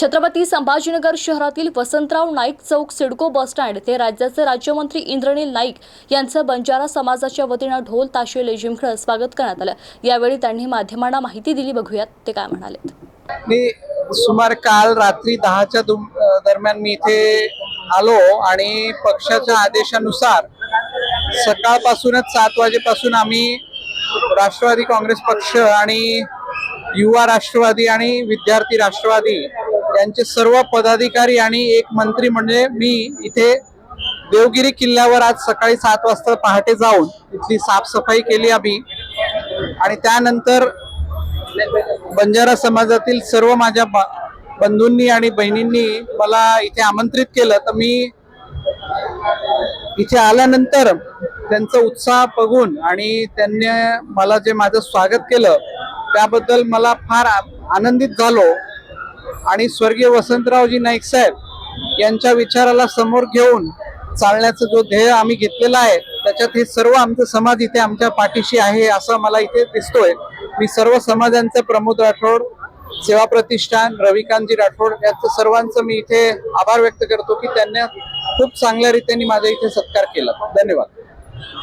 छत्रपती संभाजीनगर शहरातील वसंतराव नाईक चौक सिडको बसस्टँड येथे राज्याचे राज्यमंत्री इंद्रनील नाईक यांचं बंजारा समाजाच्या वतीनं ढोल ताशे खेळ स्वागत करण्यात आलं. यावेळी त्यांनी माध्यमांना माहिती दिली. बघूयात ते काय म्हणाले मी सुमार काल रात्री दहाच्या दरम्यान मी इथे आलो आणि पक्षाच्या आदेशानुसार सकाळपासूनच सात वाजेपासून आम्ही राष्ट्रवादी काँग्रेस पक्ष आणि युवा राष्ट्रवादी आणि विद्यार्थी राष्ट्रवादी यांचे सर्व पदाधिकारी आणि एक मंत्री म्हणजे मी इथे देवगिरी किल्ल्यावर आज सकाळी सात वाजता पहाटे जाऊन तिथली साफसफाई केली आम्ही. आणि त्यानंतर बंजारा समाजातील सर्व माझ्या ब- बंधूंनी आणि बहिणींनी मला इथे आमंत्रित केलं. तर मी इथे आल्यानंतर त्यांचा उत्साह बघून आणि त्यांनी मला जे माझं स्वागत केलं त्याबद्दल मला फार आ- आनंदित झालो. आणि स्वर्गीय वसंतरावजी नाईक साहेब यांच्या विचाराला समोर घेऊन चालण्याचा जो ध्येय आम्ही घेतलेला आहे त्याच्यात हे सर्व आमचं समाज इथे आमच्या पाठीशी आहे असं मला इथे दिसतोय. मी सर्व समाजांचे प्रमोद राठोड सेवा प्रतिष्ठान रविकांतजी राठोड यांचं सर्वांचं मी इथे आभार व्यक्त करतो की त्यांनी खूप चांगल्या रीतीने माझ्या इथे सत्कार केला. धन्यवाद.